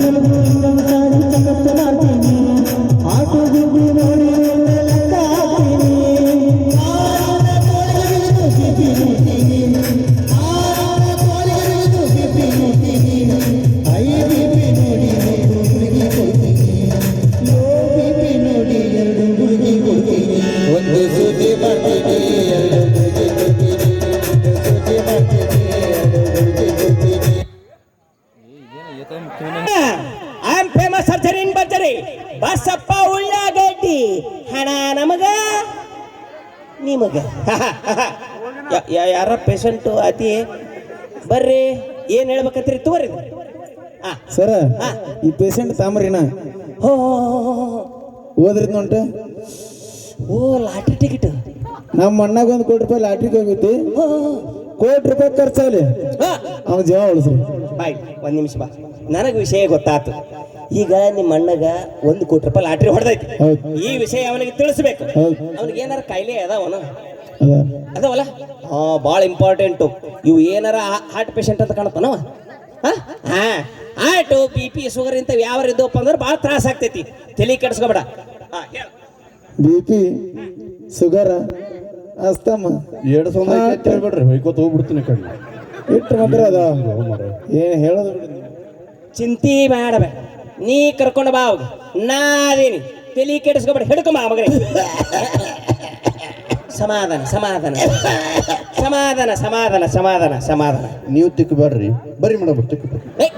ನನಗೂ ಇನ್ನೊಂದು ಬಸಪ್ಪ ಉಳ್ಳಾಗಡ್ಡಿ. ಹಣ ನಮಗ ನಿಮಗ. ಯಾರ ಪೇಷಂಟು ಅತಿ ಬರ್ರಿ ಏನ್ ಹೇಳ್ಬೇಕಂತ್ರಿ ತಗೋರಿ. ಆ, ಸರ. ಈ ಪೇಷಂಟ್ ತಾಮ್ರಿನ ಹೋ ಓದ್ರಿ ನೋಂಟ ಓ ಲಾಟ್ರಿ ಟಿಕೆಟ್ ನಮ್ಮ ಅಣ್ಣಗ ಒಂದು ಕೋಟಿ ರೂಪಾಯಿ ಲಾಟ್ರಿಗೆ ಹೋಗಿತ್ತು ಕೋಟಿ ರೂಪಾಯಿ ಖರ್ಚಾಗಲಿ. ಅವ್ನ ಜೀವ ಉಳಿಸ್ರಿ. ಬಾಯ್ ಒಂದ್ ನಿಮಿಷ ಬಾ. ನನಗೆ ವಿಷಯ ಗೊತ್ತಾತು. ಈಗ ನಿಮ್ಮ ಅಣ್ಣಗ ಒಂದು ಕೋಟಿ ರೂಪಾಯಿ ಲಾಟ್ರಿ ಹೊಡೆದೈತಿ. ಈ ವಿಷಯ ಅವನಿಗೆ ತಿಳಿಸ್ಬೇಕು. ಅವನಿಗೆ ಏನಾರ ಕಾಯಿಲೆ ಅದಾವನ ಅದ. ಅದಾವಲ್ಲ? ಹಾ ಭಾಳ ಇಂಪಾರ್ಟೆಂಟು ಇವು ಏನಾರ ಹಾರ್ಟ್ ಪೇಷಂಟ್ ಅಂತ ಕಾಣತ್ತಾನವ ಹಾ? ಹಾರ್ಟು ಬಿ ಪಿ ಶುಗರ್ ಇಂಥವು ಯಾವ ಇದ್ದವಪ್ಪ ಅಂದ್ರೆ ಭಾಳ ತ್ರಾಸ ಆಗ್ತೈತಿ. ತಲೆ ಕೆಡಿಸ್ಕೊಬೇಡ. ಬಿ ಪಿ ಶುಗರ ಅಸ್ತಮ್ಮ ಎರಡು ಸೌಂದ ಹೇಳ್ಬೇಡ್ರಿ. ಹೊಯ್ಕೋತ ಹೋಗ್ಬಿಡ್ತೀನಿ ಕಣ್ಣು. ಇಟ್ಟು ಮಾತ್ರ ಅದ ಏನು ಹೇಳೋದು ಚಿಂತೆ ಚಿಂತಿ ಮಾಡಬೇಡ. ನೀ ಕರ್ಕೊಂಡು ಬಾ ಅವಾಗ ನಾ ಅದೇನಿ. ತಲೆ ಕೆಡಿಸ್ಕೊಬೇಡ ಹಿಡ್ಕೊಂಬ ಮಗನೇ. ಸಮಾಧಾನ ಸಮಾಧಾನ. ಸಮಾಧಾನ ಸಮಾಧಾನ ಸಮಾಧಾನ ಸಮಾಧಾನ. ನೀವು ತಿಕ್ಕಬೇಡ್ರಿ ಬರ್ರಿ ಮೇಡಮ್ ತಿಕ್ಕ ಏ,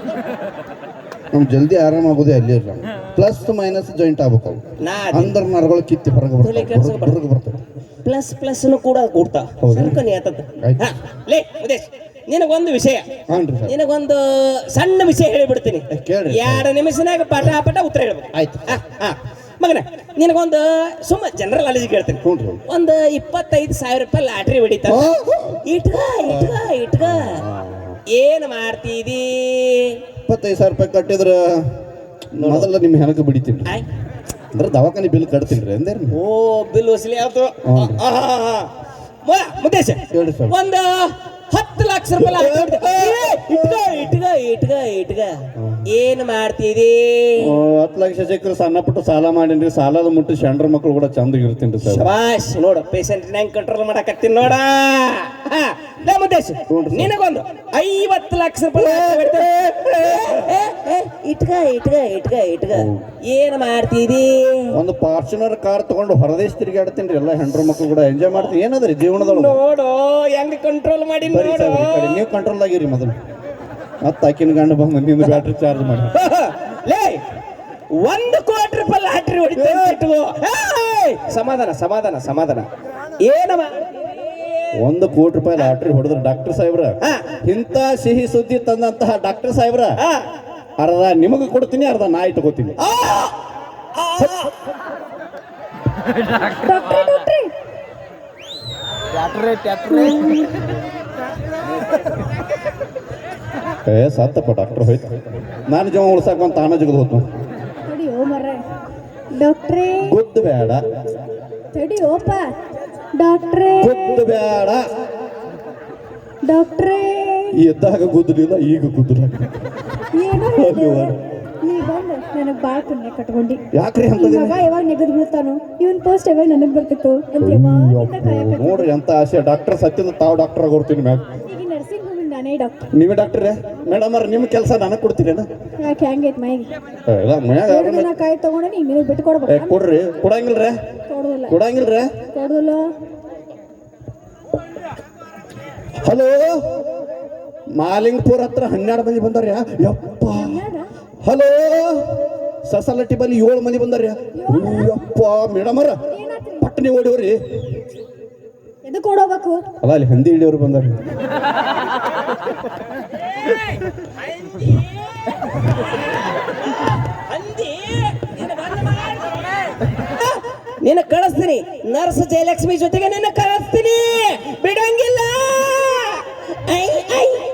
ನಮ್ ಜಲ್ದಿ ಆರಾಮ ಆಗೋದೇ ಅಲ್ಲಿ ಇಲ್ಲ. ಪ್ಲಸ್ ಮೈನಸ್ ಜಾಯಿಂಟ್ ಆಗ್ಬೇಕು. ಅವು ನಾ. ಅಂದ್ರ ನರಗಳು ಕಿತ್ತಿ ಹೊರಗೆ ತಲೆ ಬರ್ತಾವೆ ಕೆಡ್ಸ್ಕೊಬೇಡ. ಹೊರಗೆ ಬರ್ತವೆ. ಪ್ಲಸ್ ಪ್ಲಸ್ ಕೂಡ ಕೂಡ್ತಾ ಹೌದು. ಸರ್ಕನಿ ಆತದ ಆಯ್ತು. ಹಾ, ಲೇ ಉದೇಶ್. ನಿನಗೊಂದು ವಿಷಯ. ಹ್ಞೂ ಸರ್. ನಿನಗೊಂದು ಸಣ್ಣ ವಿಷಯ ಹೇಳಿಬಿಡ್ತೀನಿ. ಕೇಳ್ರಿ. ಎರಡು ನಿಮಿಷನಾಗ ಪಾಠ ಪಟ ಉತ್ತರ ಹೇಳ್ಬೇಕು. ಆಯ್ತು. ಆ. ಮಗನ ನಿನಗೊಂದು ಸುಮ್ಮ ಜನರಲ್ ನಾಲೆಜ್ ಕೇಳ್ತೀನಿ ಹ್ಞೂ ಒಂದು ಇಪ್ಪತ್ತೈದು ಸಾವಿರ ರೂಪಾಯಿ ಲಾಟ್ರಿ ಹೊಡಿತ. ಇಟ್ಕ ಇಟ್ಕ ಇಟ್ಕ. ಏನ್ ಮಾಡ್ತಿದಿ? ಇಪ್ಪತ್ತೈದು ಸಾವಿರ ರೂಪಾಯಿ ಕಟ್ಟಿದ್ರ ಮೊದಲ ನಿಮ್ಮ ಹೆಣಕ್ಕೆ ಬಿಡಿತೀನಿ. ಆಯ್. ಅಂದ್ರೆ ದವಾಖಾನೆ ಬಿಲ್ ಕಟ್ತೀನಿ ರೀ ಅಂದೇರಿ ಓ ಬಿಲ್ ವಸೂಲಿ ಆಯ್ತು. ಹ್ಞೂ. ಮುದ್ದೇಶ ಹೇಳ್ರಿ ಸರ್. ಒಂದು ಹತ್ತು ಲಕ್ಷ ರೂಪಾಯಿ ಇಟ್ಗ ಇಟ್ಗ ಇಟ್ಗ ಏನ್ ಮಾಡ್ತಿದಿ? ಹತ್ತು ಲಕ್ಷ ಸಿಕ್ಕರೆ ಸಣ್ಣ ಪುಟ್ಟ ಸಾಲ ಮಾಡಿನ್ರಿ. ಸಾಲದ ಮುಟ್ಟು ಶಂಡ್ರ ಮಕ್ಕಳು ಕೂಡ ಚಂದ ಇರ್ತೀನಿ ಸರ್. ಶಬಾಷ್ ನೋಡು ಪೇಷಂಟ್ ಹೆಂಗ್ ಕಂಟ್ರೋಲ್ ಮಾಡಕತ್ತೀನಿ ನೋಡ. ಹಾ, ಹ್ಞೂನ್ರಿ ನಿನಗೊಂದು ಐವತ್ತು ಲಕ್ಷ ರೂಪಾಯಿ ಇಟ್ಗ ಇಟ್ಗ ಏ, ಏ, ಇಟ್ಕ ಇಟ್ಕ ಏನ್ ಮಾಡ್ತಿದಿ? ಒಂದು ಫಾರ್ಚುನರ್ ಕಾರ್ ತಗೊಂಡು ಹೊರದೇಶ ತಿರುಗಾಡ್ತೀನಿ ಎಲ್ಲ ಹೆಂಡ್ರ ಮಕ್ಕಳು ಕೂಡ. ಎಂಜಾಯ್ ಮಾಡ್ತೀನಿ. ಏನದ್ರಿ ಜೀವನದೊಳಗೆ? ನೋಡು ಹೆಂಗ್ ಕಂಟ್ರೋಲ್ ಮಾಡಿ ಬರೀ ನೋಡು ಸರ್ ಈ ಕಡೆ ನೀವು ಕಂಟ್ರೋಲ್ ಆಗಿರಿ ಮೊದಲು. ಮತ್ತೆ ಆಕಿನ ಗಂಡ ಬಂದು ನಿಂದು ಬ್ಯಾಟ್ರಿ ಚಾರ್ಜ್ ಮಾಡಿ. ಲೇ ಒಂದು ಕೋಟಿ ರೂಪಾಯಿ ಲಾಟ್ರಿ ಹೊಡಿತು! ಸಮಾಧಾನ ಸಮಾಧಾನ ಸಮಾಧಾನ. ಏನವ? ಒಂದು ಕೋಟಿ ರೂಪಾಯಿ ಲಾಟ್ರಿ ಹೊಡೆದ್ರ ಡಾಕ್ಟರ್ ಸಾಹೇಬ್ರ ಹಾ. ಇಂಥ ಸಿಹಿ ಸುದ್ದಿ ತಂದಂತಹ ಡಾಕ್ಟರ್ ಸಾಹೇಬ್ರ ಅರ್ಧ ನಿಮಗೆ ಕೊಡ್ತೀನಿ ಅರ್ಧ ನಾ ಇಟ್ಕೋತೀನಿ ಏ ಸತ್ತಪ್ಪ ಡಾಕ್ಟರ್ ಹೋಯ್ತು. ನಾನು ಜೀವ ಉಳ್ಸಕ್ಕೆ ಅಂತ ತಾನ ಜಗದ್ ಹೋತು ಡಾಕ್ಟ್ರೇ. ಗುದ್ದು ಬೇಡ ಡಾಕ್ಟ್ರೇ. ಗುದ್ದು ಬೇಡ ಡಾಕ್ಟ್ರೇ. ಎದ್ದಾಗ ಗುದ್ದಿಲ್ಲ ಈಗ ಗುದ್ದಲ ಏನೋ ಅಲ್ವಾ? ನೀ ಬಂದು ನನಗೆ ಭಾಳ ಪುಣ್ಯ ಕಟ್ಕೊಂಡಿ. ಯಾಕ್ರಿ ಈ ಅಂತದೇನು? ಮಗ ಯಾವಾಗ ನೆಗದ್ ಬೀಳ್ತಾನೋ ಇವನ್ ಪೋಸ್ಟ್ ಯಾವಾಗ ನನಗೆ ಬರ್ತಿತ್ತು ಅಂತ. ನೋಡ್ರಿ ಎಂತ ಆಸೆ. ಡಾಕ್ಟರ್ ಸತ್ಯದ ತಾವು ಡಾಕ್ಟರ್ ಆಗೋರ್ತೀನಿ ಮ್ಯಾಗ ಈಗ ನರ್ಸಿಂಗ್ ಹೋಗಿ ನಾನೇ ಡಾಕ್ಟರ್. ನೀವೇ ಡಾಕ್ಟ್ರೇ? ಮೇಡಮ್ ಅವ್ರ ನಿಮ್ಮ ಕೆಲಸ ನನಗೆ ಕೊಡ್ತೀರೇನು? ಯಾಕೆ ಹೆಂಗೈತ್ ಮೈಗೆ? ಇಲ್ಲ ಮನ್ಯಾಗ ಎರಡು ದಿನ ಕಾಯಿ ತಗೊಂಡೆ ನೀ ನಿನಗೆ ಬಿಟ್ಟು ಏ ಕೊಡ್ಬೇಕು ಕೊಡ್ರಿ. ಕೊಡಂಗಿಲ್ರೇ? ಕೊಡುದಿಲ್ಲ. ಕೊಡಂಗಿಲ್ರೇ? ಕೊಡುದಿಲ್ಲ. ಹಲೋ? ಮಾಲಿಂಗ್ಪುರ ಹತ್ರ ಹನ್ನೆರಡು ಮಂದಿ ಬಂದಾರ್ಯಾ ಯಪ್ಪ. ಹಲೋ? ಸಸಲಟ್ಟಿ ಬಲ್ಲಿ ಏಳು ಮಂದಿ ಬಂದಾರ್ಯಾ ಯಪ್ಪ ಮೇಡಮ್ ಅವ್ರ. ಏನಾತ್ರಿ? ಪಟ್ಟಣಿ ಓಡಿವ್ರಿ. ಎದಕ್ಕೆ ಕೊಡೋಬೇಕು ಅಲ್ಲ ಅಲ್ಲಿ ಹಂದಿ ಹಿಡಿಯೋರು ಬಂದಾರ ನಿನ್ನ ಕಳಿಸ್ತೀನಿ. ನರ್ಸ್ ಜಯಲಕ್ಷ್ಮಿ ಜೊತೆಗೆ ನಿನ್ನ ಕಳಿಸ್ತೀನಿ. ಬಿಡಂಗಿಲ್ಲ ಐ ಐ.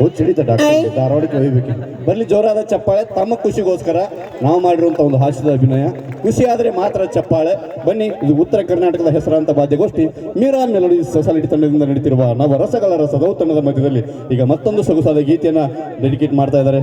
ಹುಚ್ಚ ಹಿಡಿತ ಡಾಕ್ಟರ್ ಧಾರವಾಡಕ್ಕೆ ಒಯ್ಬೇಕು ಬರ್ಲಿ ಜೋರಾದ ಚಪ್ಪಾಳೆ ತಮ್ಮ ಖುಷಿಗೋಸ್ಕರ ನಾವು ಮಾಡಿರುವಂತ ಒಂದು ಹಾಸ್ಯದ ಅಭಿನಯ. ಖುಷಿ ಆದ್ರೆ ಮಾತ್ರ ಚಪ್ಪಾಳೆ. ಬನ್ನಿ ಇದು ಉತ್ತರ ಕರ್ನಾಟಕದ ಹೆಸರಾಂತ ವಾದ್ಯಗೋಷ್ಠಿ. ಮೀರಾ ಮೆಲೋಡಿ ಸೊಸೈಟಿ ತಂಡದಿಂದ ನಡೀತಿರುವ ನವ ರಸಗಳ ರಸದೌತಣದ ಮಧ್ಯದಲ್ಲಿ ಈಗ ಮತ್ತೊಂದು ಸೊಗಸಾದ ಗೀತೆಯನ್ನ ಡೆಡಿಕೇಟ್ ಮಾಡ್ತಾ ಇದ್ದಾರೆ.